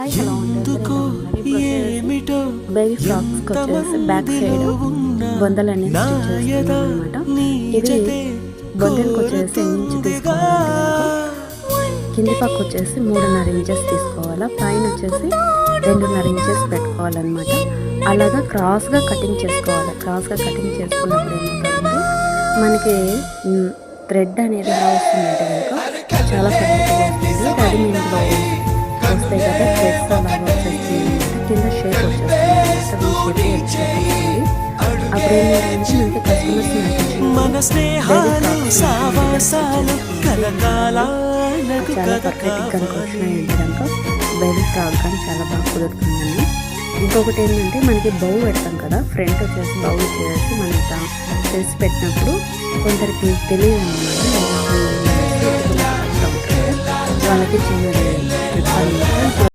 Hi hello baby ఫ్రాక్స్కి వచ్చేసి back side బొందలు అనేది stitch చేస్తున్నాం అనమాట ఇది బొందలకు వచ్చేసి ఎన్ని ఇంచు తీసుకోవాలంటే కింది పక్క వచ్చేసి మూడున్నర ఇంచెస్ తీసుకోవాలా పైన వచ్చేసి రెండున్నర ఇంచెస్ పెట్టుకోవాలన్నమాట. అలాగా క్రాస్గా కటింగ్ చేసుకోవాలి. క్రాస్గా కటింగ్ చేసుకున్నప్పుడు ఏమవుతుందంటే మనకి థ్రెడ్ అనేది ఎలా వస్తుందంటే కనుక చాలా పద్ధతిగా వస్తుంది. రెడీమేడ్లో వస్తాయి కదా. కింద షేప్ వచ్చేస్తుంది షేప్ అప్పుడు ఏమైందంటే కస్టమర్స్ మన స్నేహాలు సావాసాలు చాలా పర్ఫెక్ట్ కనుక వచ్చినాయంటే బెల్ ఫ్రాక్ కానీ చాలా బాగా కుదురుతుందండి ఇంకొకటి ఏంటంటే మనకి బౌ పెడతాం కదా ఫ్రంట్ వచ్చేసి బౌ చేసి మనం ఇట్లా చేసి పెట్టినప్పుడు కొందరికి తెలియదు వాళ్ళకి చిన్న